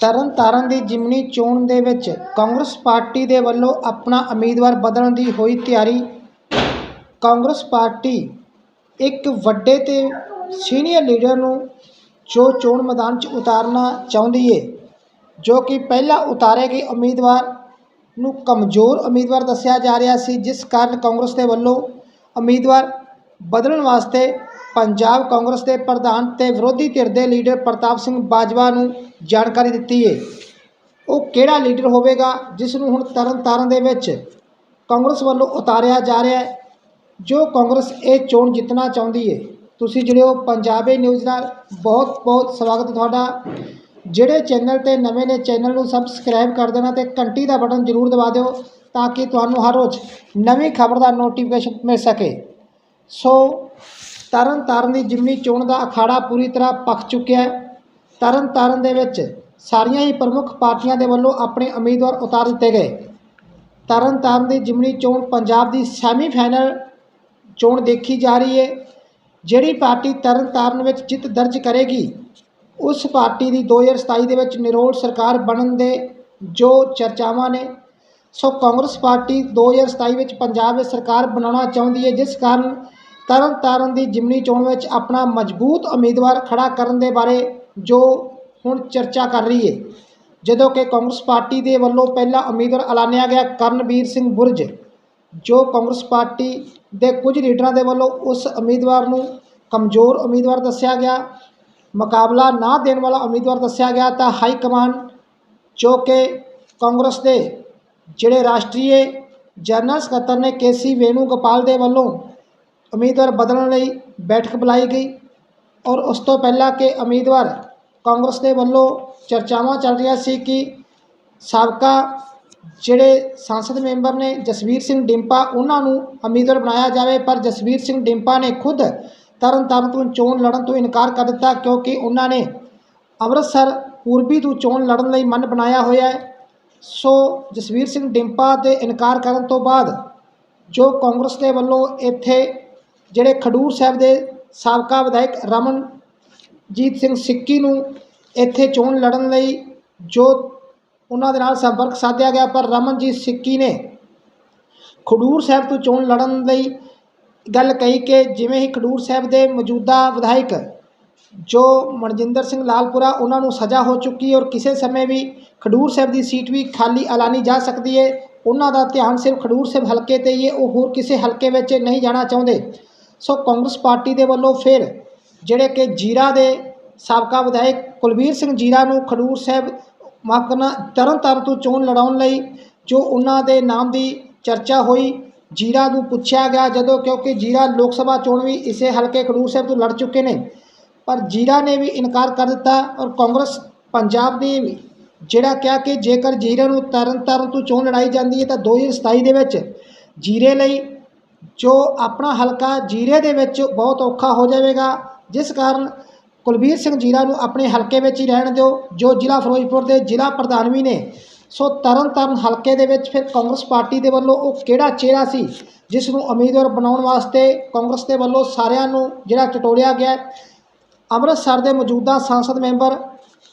ਤਰਨ ਤਾਰਨ ਦੀ ਜਿਮਨੀ ਚੋਣ ਦੇ ਵਿੱਚ ਕਾਂਗਰਸ ਪਾਰਟੀ ਦੇ ਵੱਲੋਂ ਆਪਣਾ ਉਮੀਦਵਾਰ ਬਦਲਣ ਦੀ ਹੋਈ ਤਿਆਰੀ। ਕਾਂਗਰਸ ਪਾਰਟੀ ਇੱਕ ਵੱਡੇ ਤੇ ਸੀਨੀਅਰ ਲੀਡਰ ਨੂੰ ਜੋ ਚੋਣ ਮੈਦਾਨ 'ਚ ਉਤਾਰਨਾ ਚਾਹੁੰਦੀ ਏ, ਜੋ ਕਿ ਪਹਿਲਾਂ ਉਤਾਰੇ ਗਏ ਉਮੀਦਵਾਰ ਨੂੰ ਕਮਜ਼ੋਰ ਉਮੀਦਵਾਰ ਦੱਸਿਆ ਜਾ ਰਿਹਾ ਸੀ, ਜਿਸ ਕਾਰਨ ਕਾਂਗਰਸ ਦੇ ਵੱਲੋਂ ਉਮੀਦਵਾਰ ਬਦਲਣ ਵਾਸਤੇ ਪੰਜਾਬ ਕਾਂਗਰਸ ਦੇ ਪ੍ਰਧਾਨ ਤੇ ਵਿਰੋਧੀ ਧਿਰ ਦੇ ਲੀਡਰ ਪ੍ਰਤਾਪ ਸਿੰਘ ਬਾਜਵਾ ਨੂੰ ਜਾਣਕਾਰੀ ਦਿੱਤੀ ਹੈ ਉਹ ਕਿਹੜਾ ਲੀਡਰ ਹੋਵੇਗਾ ਜਿਸ ਨੂੰ ਹੁਣ ਤਰਨਤਾਰਨ ਦੇ ਵਿੱਚ ਕਾਂਗਰਸ ਵੱਲੋਂ ਉਤਾਰਿਆ ਜਾ ਰਿਹਾ ਹੈ, ਜੋ ਕਾਂਗਰਸ ਇਹ ਚੋਣ ਜਿੱਤਣਾ ਚਾਹੁੰਦੀ ਹੈ ਤੁਸੀਂ ਜਿਹੜੇ ਹੋ ਪੰਜਾਬੀ ਨਿਊਜ਼ ਨਾਲ। ਬਹੁਤ ਬਹੁਤ ਸਵਾਗਤ ਤੁਹਾਡਾ। ਜਿਹੜੇ ਚੈਨਲ ਤੇ ਨਵੇਂ ਨੇ, ਚੈਨਲ ਨੂੰ ਸਬਸਕ੍ਰਾਈਬ ਕਰ ਦੇਣਾ ਤੇ ਘੰਟੀ ਦਾ ਬਟਨ ਜ਼ਰੂਰ ਦਬਾ ਦਿਓ, ਤਾਂ ਕਿ ਤੁਹਾਨੂੰ ਹਰ ਰੋਜ਼ ਨਵੀਂ ਖਬਰ ਦਾ ਨੋਟੀਫਿਕੇਸ਼ਨ ਮਿਲ ਸਕੇ। ਸੋ ਤਰਨ ਤਾਰਨ ਦੀ ਜਿਮਨੀ ਚੋਣ ਦਾ ਅਖਾੜਾ ਪੂਰੀ ਤਰ੍ਹਾਂ ਪੱਕ ਚੁੱਕਿਆ ਹੈ। ਤਰਨ ਤਾਰਨ ਦੇ ਵਿੱਚ ਸਾਰੀਆਂ ਹੀ ਪ੍ਰਮੁੱਖ ਪਾਰਟੀਆਂ ਦੇ ਵੱਲੋਂ ਆਪਣੇ ਉਮੀਦਵਾਰ ਉਤਾਰ ਦਿੱਤੇ ਗਏ। ਤਰਨ ਤਾਰਨ ਦੀ ਜਿਮਨੀ ਚੋਣ ਪੰਜਾਬ ਦੀ ਸੈਮੀ ਫਾਈਨਲ ਚੋਣ ਦੇਖੀ ਜਾ ਰਹੀ ਹੈ। ਜਿਹੜੀ ਪਾਰਟੀ ਤਰਨ ਤਾਰਨ ਵਿੱਚ ਜਿੱਤ ਦਰਜ ਕਰੇਗੀ, ਉਸ ਪਾਰਟੀ ਦੀ 2027 ਦੇ ਵਿੱਚ ਨਿਰੋਲ ਸਰਕਾਰ ਬਣਨ ਦੇ ਜੋ ਚਰਚਾਵਾਂ ਨੇ, ਸੋ ਕਾਂਗਰਸ ਪਾਰਟੀ 2027 ਵਿੱਚ ਪੰਜਾਬ ਵਿੱਚ ਸਰਕਾਰ ਬਣਾਉਣਾ ਚਾਹੁੰਦੀ ਹੈ, ਜਿਸ ਕਾਰਨ ਤਰਨਤਾਰਨ ਦੀ ਜਿਮਨੀ ਚੋਣ ਵਿੱਚ ਆਪਣਾ ਮਜ਼ਬੂਤ ਉਮੀਦਵਾਰ ਖੜਾ ਕਰਨ ਦੇ ਬਾਰੇ ਜੋ ਹੁਣ ਚਰਚਾ ਕਰ ਰਹੀ ਹੈ। ਜਦੋਂ ਕਿ ਕਾਂਗਰਸ ਪਾਰਟੀ ਦੇ ਵੱਲੋਂ ਪਹਿਲਾ ਉਮੀਦਵਾਰ ਐਲਾਨਿਆ ਗਿਆ ਕਰਨਵੀਰ ਸਿੰਘ ਬੁਰਜ, ਜੋ ਕਾਂਗਰਸ ਪਾਰਟੀ ਦੇ ਕੁਝ ਲੀਡਰਾਂ ਦੇ ਵੱਲੋਂ ਉਸ ਉਮੀਦਵਾਰ ਨੂੰ ਕਮਜ਼ੋਰ ਉਮੀਦਵਾਰ ਦੱਸਿਆ ਗਿਆ, ਮੁਕਾਬਲਾ ਨਾ ਦੇਣ ਵਾਲਾ ਉਮੀਦਵਾਰ ਦੱਸਿਆ ਗਿਆ ਤਾਂ ਹਾਈ ਕਮਾਂਡ, ਜੋ ਕਿ ਕਾਂਗਰਸ ਦੇ ਜਿਹੜੇ ਰਾਸ਼ਟਰੀ ਜਨਰਲ ਸਕੱਤਰ ਨੇ ਕੇਸੀ ਵੇਣੂਗੋਪਾਲ ਦੇ ਵੱਲੋਂ ਉਮੀਦਵਾਰ ਬਦਲਣ ਲਈ ਬੈਠਕ ਬੁਲਾਈ ਗਈ ਔਰ ਉਸ ਤੋਂ ਪਹਿਲਾਂ ਕਿ ਉਮੀਦਵਾਰ ਕਾਂਗਰਸ ਦੇ ਵੱਲੋਂ ਚਰਚਾਵਾਂ ਚੱਲ ਰਹੀਆਂ ਸੀ ਕਿ ਸਾਬਕਾ ਜਿਹੜੇ ਸੰਸਦ ਮੈਂਬਰ ਨੇ ਜਸਵੀਰ ਸਿੰਘ ਡਿੰਪਾ, ਉਹਨਾਂ ਨੂੰ ਉਮੀਦਵਾਰ ਬਣਾਇਆ ਜਾਵੇ। ਪਰ ਜਸਵੀਰ ਸਿੰਘ ਡਿੰਪਾ ਨੇ ਖੁਦ ਤਰਨ ਤਾਰਨ ਤੋਂ ਚੋਣ ਲੜਨ ਤੋਂ ਇਨਕਾਰ ਕਰ ਦਿੱਤਾ ਕਿਉਂਕਿ ਉਹਨਾਂ ਨੇ ਅੰਮ੍ਰਿਤਸਰ ਪੂਰਬੀ ਤੋਂ ਚੋਣ ਲੜਨ ਲਈ ਮਨ ਬਣਾਇਆ ਹੋਇਆ ਹੈ। ਸੋ ਜਸਵੀਰ ਸਿੰਘ ਡਿੰਪਾ ਦੇ ਇਨਕਾਰ ਕਰਨ ਤੋਂ ਬਾਅਦ ਜੋ ਕਾਂਗਰਸ ਦੇ ਵੱਲੋਂ ਇੱਥੇ ਜਿਹੜੇ ਖਡੂਰ ਸਾਹਿਬ ਦੇ ਸਾਬਕਾ ਵਿਧਾਇਕ ਰਮਨਜੀਤ ਸਿੰਘ ਸਿੱਕੀ ਨੂੰ ਇੱਥੇ ਚੋਣ ਲੜਨ ਲਈ ਜੋ ਉਹਨਾਂ ਦੇ ਨਾਲ ਸੰਪਰਕ ਸਾਧਿਆ ਗਿਆ, ਪਰ ਰਮਨਜੀਤ ਸਿੱਕੀ ਨੇ ਖਡੂਰ ਸਾਹਿਬ ਤੋਂ ਚੋਣ ਲੜਨ ਲਈ ਗੱਲ ਕਹੀ ਕਿ ਜਿਵੇਂ ਹੀ ਖਡੂਰ ਸਾਹਿਬ ਦੇ ਮੌਜੂਦਾ ਵਿਧਾਇਕ ਜੋ ਮਨਜਿੰਦਰ ਸਿੰਘ ਲਾਲਪੁਰਾ ਉਹਨਾਂ ਨੂੰ ਸਜ਼ਾ ਹੋ ਚੁੱਕੀ ਹੈ ਔਰ ਕਿਸੇ ਸਮੇਂ ਵੀ ਖਡੂਰ ਸਾਹਿਬ ਦੀ ਸੀਟ ਵੀ ਖਾਲੀ ਐਲਾਨੀ ਜਾ ਸਕਦੀ ਹੈ, ਉਹਨਾਂ ਦਾ ਧਿਆਨ ਸਿਰਫ ਖਡੂਰ ਸਾਹਿਬ ਹਲਕੇ ਤੇ ਹੀ ਹੈ, ਉਹ ਹੋਰ ਕਿਸੇ ਹਲਕੇ ਵਿੱਚ ਨਹੀਂ ਜਾਣਾ ਚਾਹੁੰਦੇ। ਸੋ ਕਾਂਗਰਸ ਪਾਰਟੀ ਦੇ ਵੱਲੋਂ ਫਿਰ ਜਿਹੜੇ ਕਿ ਜੀਰਾ ਦੇ ਸਾਬਕਾ ਵਿਧਾਇਕ ਕੁਲਵੀਰ ਸਿੰਘ ਜੀਰਾ ਨੂੰ ਖਡੂਰ ਸਾਹਿਬ ਮਾਫ ਕਰਨਾ ਤਰਨ ਤਾਰਨ ਤੋਂ ਚੋਣ ਲੜਾਉਣ ਲਈ ਜੋ ਉਹਨਾਂ ਦੇ ਨਾਮ ਦੀ ਚਰਚਾ ਹੋਈ, ਜੀਰਾ ਨੂੰ ਪੁੱਛਿਆ ਗਿਆ ਜਦੋਂ ਕਿਉਂਕਿ ਜੀਰਾ ਲੋਕ ਸਭਾ ਚੋਣ ਵੀ ਇਸੇ ਹਲਕੇ ਖਡੂਰ ਸਾਹਿਬ ਤੋਂ ਲੜ ਚੁੱਕੇ ਨੇ, ਪਰ ਜੀਰਾ ਨੇ ਵੀ ਇਨਕਾਰ ਕਰ ਦਿੱਤਾ ਔਰ ਕਾਂਗਰਸ ਪੰਜਾਬ ਨੇ ਵੀ ਜਿਹੜਾ ਕਿਹਾ ਕਿ ਜੇਕਰ ਜੀਰੇ ਨੂੰ ਤਰਨ ਤਾਰਨ ਤੋਂ ਚੋਣ ਲੜਾਈ ਜਾਂਦੀ ਹੈ ਤਾਂ 2027 ਦੇ ਵਿੱਚ ਜੀਰੇ ਲਈ ਜੋ ਆਪਣਾ ਹਲਕਾ ਜੀਰੇ ਦੇ ਵਿੱਚ ਬਹੁਤ ਔਖਾ ਹੋ ਜਾਵੇਗਾ, ਜਿਸ ਕਾਰਨ ਕੁਲਬੀਰ ਸਿੰਘ ਜੀਰਾ ਨੂੰ ਆਪਣੇ ਹਲਕੇ ਵਿੱਚ ਹੀ ਰਹਿਣ ਦਿਓ, ਜੋ ਜ਼ਿਲ੍ਹਾ ਫਿਰੋਜ਼ਪੁਰ ਦੇ ਜ਼ਿਲ੍ਹਾ ਪ੍ਰਧਾਨ ਵੀ ਨੇ। ਸੋ ਤਰਨ ਤਾਰਨ ਹਲਕੇ ਦੇ ਵਿੱਚ ਫਿਰ ਕਾਂਗਰਸ ਪਾਰਟੀ ਦੇ ਵੱਲੋਂ ਉਹ ਕਿਹੜਾ ਚਿਹਰਾ ਸੀ, ਜਿਸ ਨੂੰ ਉਮੀਦਵਾਰ ਬਣਾਉਣ ਵਾਸਤੇ ਕਾਂਗਰਸ ਦੇ ਵੱਲੋਂ ਸਾਰਿਆਂ ਨੂੰ ਜਿਹੜਾ ਟਟੋਲਿਆ ਗਿਆ ਅੰਮ੍ਰਿਤਸਰ ਦੇ ਮੌਜੂਦਾ ਸੰਸਦ ਮੈਂਬਰ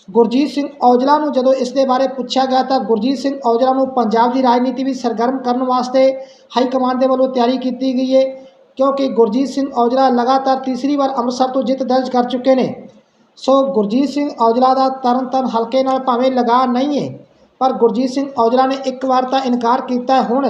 ਗੁਰਜੀਤ ਸਿੰਘ ਔਜਲਾ ਨੂੰ ਜਦੋਂ ਇਸ ਦੇ ਬਾਰੇ ਪੁੱਛਿਆ ਗਿਆ ਤਾਂ ਗੁਰਜੀਤ ਸਿੰਘ ਔਜਲਾ ਨੂੰ ਪੰਜਾਬ ਦੀ ਰਾਜਨੀਤੀ ਵਿੱਚ ਸਰਗਰਮ ਕਰਨ ਵਾਸਤੇ ਹਾਈ ਕਮਾਂਡ ਦੇ ਵੱਲੋਂ ਤਿਆਰੀ ਕੀਤੀ ਗਈ ਹੈ, ਕਿਉਂਕਿ ਗੁਰਜੀਤ ਸਿੰਘ ਔਜਲਾ ਲਗਾਤਾਰ ਤੀਸਰੀ ਵਾਰ ਅੰਮ੍ਰਿਤਸਰ ਤੋਂ ਜਿੱਤ ਦਰਜ ਕਰ ਚੁੱਕੇ ਨੇ। ਸੋ ਗੁਰਜੀਤ ਸਿੰਘ ਔਜਲਾ ਦਾ ਤਰਨ ਤਾਰਨ ਹਲਕੇ ਨਾਲ ਭਾਵੇਂ ਲਗਾ ਨਹੀਂ ਹੈ, ਪਰ ਗੁਰਜੀਤ ਸਿੰਘ ਔਜਲਾ ਨੇ ਇੱਕ ਵਾਰ ਤਾਂ ਇਨਕਾਰ ਕੀਤਾ ਹੁਣ।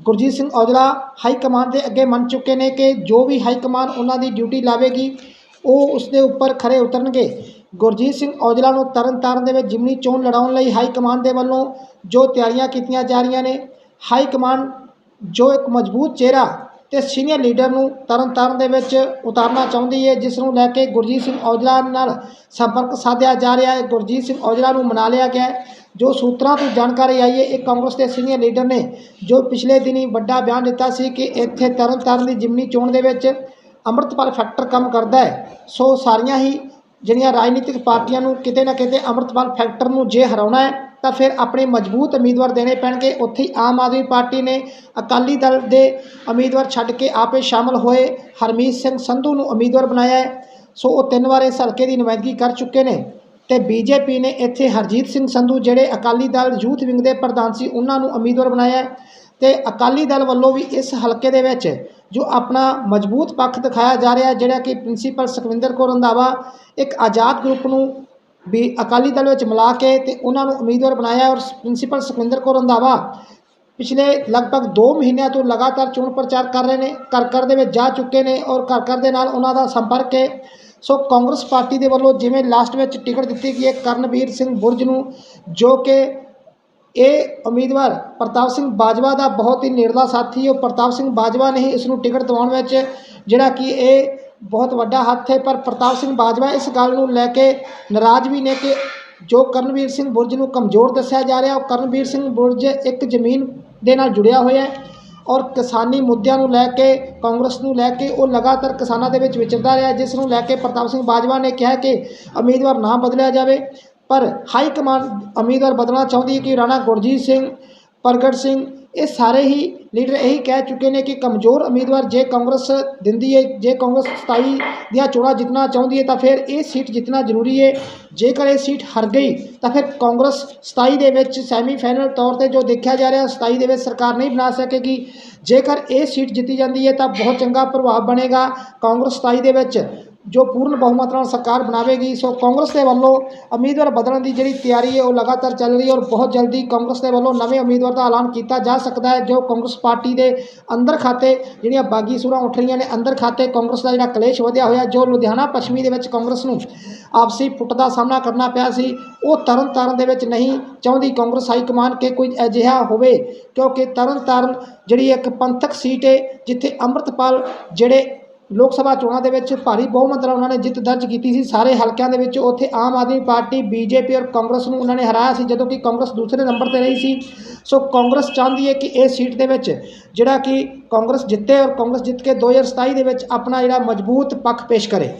ਗੁਰਜੀਤ ਸਿੰਘ ਔਜਲਾ ਹਾਈ ਕਮਾਂਡ ਦੇ ਅੱਗੇ ਮੰਨ ਚੁੱਕੇ ਨੇ ਕਿ ਜੋ ਵੀ ਹਾਈ ਕਮਾਂਡ ਉਹਨਾਂ ਦੀ ਡਿਊਟੀ ਲਾਵੇਗੀ, ਉਹ ਉਸ ਦੇ ਉੱਪਰ ਖਰੇ ਉਤਰਨਗੇ। ਗੁਰਜੀਤ ਸਿੰਘ ਔਜਲਾ ਨੂੰ ਤਰਨਤਾਰਨ ਦੇ ਵਿੱਚ ਜਿਮਨੀ ਚੋਣ ਲੜਾਉਣ ਲਈ ਹਾਈ ਕਮਾਂਡ ਦੇ ਵੱਲੋਂ ਜੋ ਤਿਆਰੀਆਂ ਕੀਤੀਆਂ ਜਾ ਰਹੀਆਂ ਨੇ, ਹਾਈ ਕਮਾਂਡ ਜੋ ਇੱਕ ਮਜ਼ਬੂਤ ਚਿਹਰਾ ਤੇ ਸੀਨੀਅਰ ਲੀਡਰ ਨੂੰ ਤਰਨਤਾਰਨ ਦੇ ਵਿੱਚ ਉਤਾਰਨਾ ਚਾਹੁੰਦੀ ਹੈ, ਜਿਸ ਨੂੰ ਲੈ ਕੇ ਗੁਰਜੀਤ ਸਿੰਘ ਔਜਲਾ ਨਾਲ ਸੰਪਰਕ ਸਾਧਿਆ ਜਾ ਰਿਹਾ ਹੈ। ਗੁਰਜੀਤ ਸਿੰਘ ਔਜਲਾ ਨੂੰ ਮਨਾ ਲਿਆ ਗਿਆ ਜੋ ਸੂਤਰਾਂ ਤੋਂ ਜਾਣਕਾਰੀ ਆਈ ਹੈ, ਇਹ ਕਾਂਗਰਸ ਦੇ ਸੀਨੀਅਰ ਲੀਡਰ ਨੇ ਜੋ ਪਿਛਲੇ ਦਿਨੀ ਵੱਡਾ ਬਿਆਨ ਦਿੱਤਾ ਸੀ ਕਿ ਇੱਥੇ ਤਰਨਤਾਰਨ ਦੀ ਜਿਮਨੀ ਚੋਣ ਦੇ ਵਿੱਚ ਅੰਮ੍ਰਿਤਪਾਲ ਫੈਕਟਰ ਕੰਮ ਕਰਦਾ ਹੈ, ਸੋ ਸਾਰੀਆਂ ਹੀ ਜਿਹੜੀਆਂ ਰਾਜਨੀਤਿਕ ਪਾਰਟੀਆਂ ਨੂੰ ਕਿਤੇ ਨਾ ਕਿਤੇ ਅੰਮ੍ਰਿਤਪਾਲ ਫੈਕਟਰ ਨੂੰ ਜੇ ਹਰਾਉਣਾ ਹੈ, ਤਾਂ ਫਿਰ ਆਪਣੇ ਮਜ਼ਬੂਤ ਉਮੀਦਵਾਰ ਦੇਣੇ ਪੈਣਗੇ। ਉੱਥੇ ਹੀ ਆਮ ਆਦਮੀ ਪਾਰਟੀ ਨੇ ਅਕਾਲੀ ਦਲ ਦੇ ਉਮੀਦਵਾਰ ਛੱਡ ਕੇ ਆਪੇ ਸ਼ਾਮਲ ਹੋਏ। ਹਰਮੀਤ ਸਿੰਘ ਸੰਧੂ ਨੂੰ ਉਮੀਦਵਾਰ ਬਣਾਇਆ ਹੈ। ਸੋ ਉਹ ਤਿੰਨ ਵਾਰ ਇਸ ਹਲਕੇ ਦੀ ਨੁਮਾਇੰਦਗੀ ਕਰ ਚੁੱਕੇ ਨੇ। ਤੇ ਬੀਜੇਪੀ ਨੇ ਇੱਥੇ ਹਰਜੀਤ ਸਿੰਘ ਸੰਧੂ, ਜਿਹੜੇ ਅਕਾਲੀ ਦਲ ਯੂਥ ਵਿੰਗ ਦੇ ਪ੍ਰਧਾਨ ਸੀ, ਉਹਨਾਂ ਨੂੰ ਉਮੀਦਵਾਰ ਬਣਾਇਆ ਹੈ। ਤੇ ਅਕਾਲੀ ਦਲ ਵੱਲੋਂ ਵੀ ਇਸ ਹਲਕੇ ਦੇ ਵਿੱਚ ਜੋ ਆਪਣਾ ਮਜ਼ਬੂਤ ਪੱਖ ਦਿਖਾਇਆ ਜਾ ਰਿਹਾ ਜਿਹੜਾ ਕਿ ਪ੍ਰਿੰਸੀਪਲ ਸੁਖਵਿੰਦਰ ਕੌਰ ਰੰਧਾਵਾ ਇੱਕ ਆਜ਼ਾਦ ਗਰੁੱਪ ਨੂੰ ਵੀ ਅਕਾਲੀ ਦਲ ਵਿੱਚ ਮਿਲਾ ਕੇ ਤੇ ਉਹਨਾਂ ਨੂੰ ਉਮੀਦਵਾਰ ਬਣਾਇਆ ਔਰ ਪ੍ਰਿੰਸੀਪਲ ਸੁਖਵਿੰਦਰ ਕੌਰ ਰੰਧਾਵਾ ਪਿਛਲੇ ਲਗਭਗ 2 ਮਹੀਨਿਆਂ ਤੋਂ ਲਗਾਤਾਰ ਚੋਣ ਪ੍ਰਚਾਰ ਕਰ ਰਹੇ ਨੇ, ਘਰ ਘਰ ਦੇ ਵਿੱਚ ਜਾ ਚੁੱਕੇ ਨੇ ਔਰ ਘਰ ਘਰ ਦੇ ਨਾਲ ਉਹਨਾਂ ਦਾ ਸੰਪਰਕ ਹੈ। ਸੋ ਕਾਂਗਰਸ ਪਾਰਟੀ ਦੇ ਵੱਲੋਂ ਜਿਵੇਂ ਲਾਸਟ ਵਿੱਚ ਟਿਕਟ ਦਿੱਤੀ ਗਈ ਹੈ ਕਰਨਵੀਰ ਸਿੰਘ ਬੁਰਜ ਨੂੰ, ਜੋ ਕਿ ਇਹ ਉਮੀਦਵਾਰ ਪ੍ਰਤਾਪ ਸਿੰਘ ਬਾਜਵਾ ਦਾ ਬਹੁਤ ਹੀ ਨੇੜਲਾ ਸਾਥੀ ਹੈ। ਪ੍ਰਤਾਪ ਸਿੰਘ ਬਾਜਵਾ ਨੇ ਹੀ ਇਸ ਨੂੰ ਟਿਕਟ ਦਿਵਾਉਣ ਵਿੱਚ ਜਿਹੜਾ ਕਿ ਇਹ ਬਹੁਤ ਵੱਡਾ ਹੱਥ ਹੈ। ਪਰ ਪ੍ਰਤਾਪ ਸਿੰਘ ਬਾਜਵਾ ਇਸ ਗੱਲ ਨੂੰ ਲੈ ਕੇ ਨਾਰਾਜ਼ ਵੀ ਨੇ ਕਿ ਜੋ ਕਰਨਵੀਰ ਸਿੰਘ ਬੁਰਜ ਨੂੰ ਕਮਜ਼ੋਰ ਦੱਸਿਆ ਜਾ ਰਿਹਾ, ਉਹ ਕਰਨਵੀਰ ਸਿੰਘ ਬੁਰਜ ਇੱਕ ਜ਼ਮੀਨ ਦੇ ਨਾਲ ਜੁੜਿਆ ਹੋਇਆ ਹੈ ਔਰ ਕਿਸਾਨੀ ਮੁੱਦਿਆਂ ਨੂੰ ਲੈ ਕੇ, ਕਾਂਗਰਸ ਨੂੰ ਲੈ ਕੇ ਉਹ ਲਗਾਤਾਰ ਕਿਸਾਨਾਂ ਦੇ ਵਿੱਚ ਵਿਚਰਦਾ ਰਿਹਾ, ਜਿਸ ਨੂੰ ਲੈ ਕੇ ਪ੍ਰਤਾਪ ਸਿੰਘ ਬਾਜਵਾ ਨੇ ਕਿਹਾ ਕਿ ਉਮੀਦਵਾਰ ਨਾ ਬਦਲਿਆ ਜਾਵੇ। ਪਰ ਹਾਈ ਕਮਾਂਡ ਉਮੀਦਵਾਰ ਬਦਲਣਾ ਚਾਹੁੰਦੀ ਹੈ ਕਿ ਰਾਣਾ ਗੁਰਜੀਤ ਸਿੰਘ ਪ੍ਰਗਟ ਸਿੰਘ ਇਹ ਸਾਰੇ ਹੀ ਲੀਡਰ ਇਹੀ ਕਹਿ ਚੁੱਕੇ ਨੇ ਕਿ ਕਮਜ਼ੋਰ ਉਮੀਦਵਾਰ ਜੇ ਕਾਂਗਰਸ ਦਿੰਦੀ ਹੈ ਜੇ ਕਾਂਗਰਸ 27 ਦੀਆਂ ਚੋਣਾਂ ਜਿੱਤਣਾ ਚਾਹੁੰਦੀ ਹੈ ਤਾਂ ਫਿਰ ਇਹ ਸੀਟ ਜਿੱਤਣਾ ਜ਼ਰੂਰੀ ਹੈ ਜੇਕਰ ਇਹ ਸੀਟ ਹਾਰ ਗਈ ਤਾਂ ਫਿਰ ਕਾਂਗਰਸ 27 ਦੇ ਵਿੱਚ ਸੈਮੀਫਾਈਨਲ ਤੌਰ ਤੇ ਜੋ ਦੇਖਿਆ ਜਾ ਰਿਹਾ 27 ਦੇ ਵਿੱਚ ਸਰਕਾਰ ਨਹੀਂ ਬਣਾ ਸਕੇਗੀ ਜੇਕਰ ਇਹ ਸੀਟ ਜਿੱਤੀ ਜਾਂਦੀ ਹੈ ਤਾਂ ਬਹੁਤ ਚੰਗਾ ਪ੍ਰਭਾਵ ਬਣੇਗਾ ਕਾਂਗਰਸ 27 ਦੇ ਵਿੱਚ ਜੋ ਪੂਰਨ ਬਹੁਮਤ ਨਾਲ ਸਰਕਾਰ ਬਣਾਵੇਗੀ, ਸੋ ਕਾਂਗਰਸ ਦੇ ਵੱਲੋਂ ਉਮੀਦਵਾਰ ਬਦਲਣ ਦੀ ਜਿਹੜੀ ਤਿਆਰੀ ਹੈ, ਉਹ ਲਗਾਤਾਰ ਚੱਲ ਰਹੀ ਹੈ ਔਰ ਬਹੁਤ ਜਲਦੀ ਕਾਂਗਰਸ ਦੇ ਵੱਲੋਂ ਨਵੇਂ ਉਮੀਦਵਾਰ ਦਾ ਐਲਾਨ ਕੀਤਾ ਜਾ ਸਕਦਾ ਹੈ, ਜੋ ਕਾਂਗਰਸ ਪਾਰਟੀ ਦੇ ਅੰਦਰ ਖਾਤੇ ਜਿਹੜੀਆਂ ਬਾਗੀ ਸੂਰਾਂ ਉੱਠ ਰਹੀਆਂ ਨੇ, ਅੰਦਰ ਖਾਤੇ ਕਾਂਗਰਸ ਦਾ ਜਿਹੜਾ ਕਲੇਸ਼ ਵਧਿਆ ਹੋਇਆ, ਜੋ ਲੁਧਿਆਣਾ ਪੱਛਮੀ ਦੇ ਵਿੱਚ ਕਾਂਗਰਸ ਨੂੰ ਆਪਸੀ ਫੁੱਟ ਦਾ ਸਾਹਮਣਾ ਕਰਨਾ ਪਿਆ ਸੀ, ਉਹ ਤਰਨ ਤਾਰਨ ਦੇ ਵਿੱਚ ਨਹੀਂ ਚਾਹੁੰਦੀ ਕਾਂਗਰਸ ਹਾਈ ਕਮਾਨ ਕਿ ਕੋਈ ਅਜਿਹਾ ਹੋਵੇ, ਕਿਉਂਕਿ ਤਰਨ ਤਾਰਨ ਜਿਹੜੀ ਇੱਕ ਪੰਥਕ ਸੀਟ ਹੈ, ਜਿੱਥੇ ਅੰਮ੍ਰਿਤਪਾਲ ਜਿਹੜੇ ਲੋਕ ਸਭਾ ਚੋਣਾਂ ਦੇ ਵਿੱਚ ਭਾਰੀ ਬਹੁਮਤ ਨਾਲ ਉਹਨਾਂ ਨੇ ਜਿੱਤ ਦਰਜ ਕੀਤੀ ਸੀ। ਸਾਰੇ ਹਲਕਿਆਂ ਦੇ ਵਿੱਚ ਉੱਥੇ ਆਮ ਆਦਮੀ ਪਾਰਟੀ, ਬੀਜੇਪੀ ਔਰ ਕਾਂਗਰਸ ਨੂੰ ਉਹਨਾਂ ਨੇ ਹਰਾਇਆ ਸੀ, ਜਦੋਂ ਕਿ ਕਾਂਗਰਸ ਦੂਸਰੇ ਨੰਬਰ ਤੇ ਰਹੀ ਸੀ। ਸੋ ਕਾਂਗਰਸ ਚਾਹੁੰਦੀ ਹੈ ਕਿ ਇਹ ਸੀਟ ਦੇ ਵਿੱਚ ਜਿਹੜਾ ਕਿ ਕਾਂਗਰਸ ਜਿੱਤੇ ਔਰ ਕਾਂਗਰਸ ਜਿੱਤ ਕੇ 2027 ਦੇ ਵਿੱਚ ਆਪਣਾ ਜਿਹੜਾ ਮਜ਼ਬੂਤ ਪੱਖ ਪੇਸ਼ ਕਰੇ।